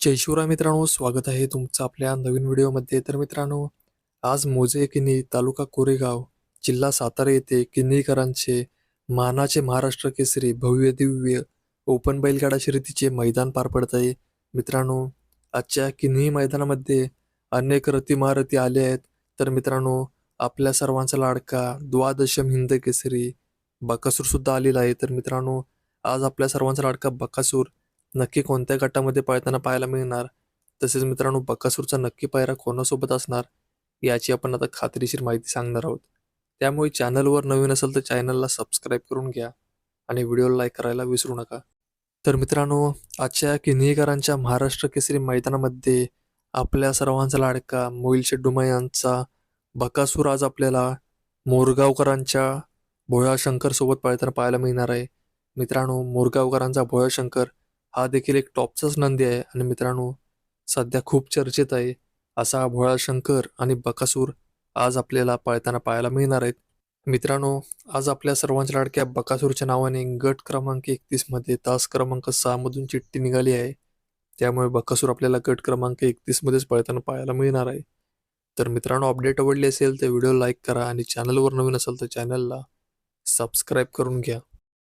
जय शिवराय मित्रांनो स्वागत आहे तुमचं आपल्या नवीन व्हिडिओमध्ये. तर मित्रांनो आज मोजे किन्ही तालुका कोरेगाव जिल्हा सातारा येथे किन्हीकरांचे मानाचे महाराष्ट्र केसरी भव्य दिव्य ओपन बैलगाडा शर्यतीचे मैदान पार पडत आहे. मित्रांनो आजच्या किन्ही मैदानामध्ये अनेक रती महारथी आले आहेत. तर मित्रांनो आपल्या सर्वांचा लाडका द्वादशम हिंद केसरी बकासूर सुद्धा आलेला आहे. तर मित्रांनो आज आपल्या सर्वांचा लाडका बकासूर नक्की कोणत्या गटामध्ये पळताना पाहायला मिळणार. तसेच मित्रांनो बकासूरचा नक्की पायरा कोणासोबत असणार याची आपण आता खात्रीशीर माहिती सांगणार आहोत. त्यामुळे चॅनलवर नवीन असेल तर चॅनलला सबस्क्राईब करून घ्या आणि व्हिडिओला लाईक करायला विसरू नका. तर मित्रांनो आजच्या किन्हीकरांच्या महाराष्ट्र केसरी मैदानामध्ये आपल्या सर्वांचा लाडका मोईल शेड्डुमा यांचा बकासूर आज आपल्याला मोरगावकरांच्या भोळा पळताना पाहायला मिळणार आहे. मित्रांनो मोरगावकरांचा भोळा शंकर हा देखील एक टॉपचाच नंदी आहे. आणि मित्रांनो सध्या खूप चर्चेत आहे. असा भोळा शंकर आणि बकासूर आज आपल्याला पळताना पाहायला मिळणार आहेत. मित्रांनो आज आपल्या सर्वांच्या लाडक्या बकासूरच्या नावाने गट क्रमांक एकतीसमध्ये तास क्रमांक सहामधून चिठ्ठी निघाली आहे. त्यामुळे बकासूर आपल्याला गट क्रमांक एकतीसमध्येच पळताना पाहायला मिळणार आहे. तर मित्रांनो अपडेट आवडली असेल तर व्हिडिओ लाईक करा आणि चॅनलवर नवीन असेल तर चॅनलला सबस्क्राईब करून घ्या.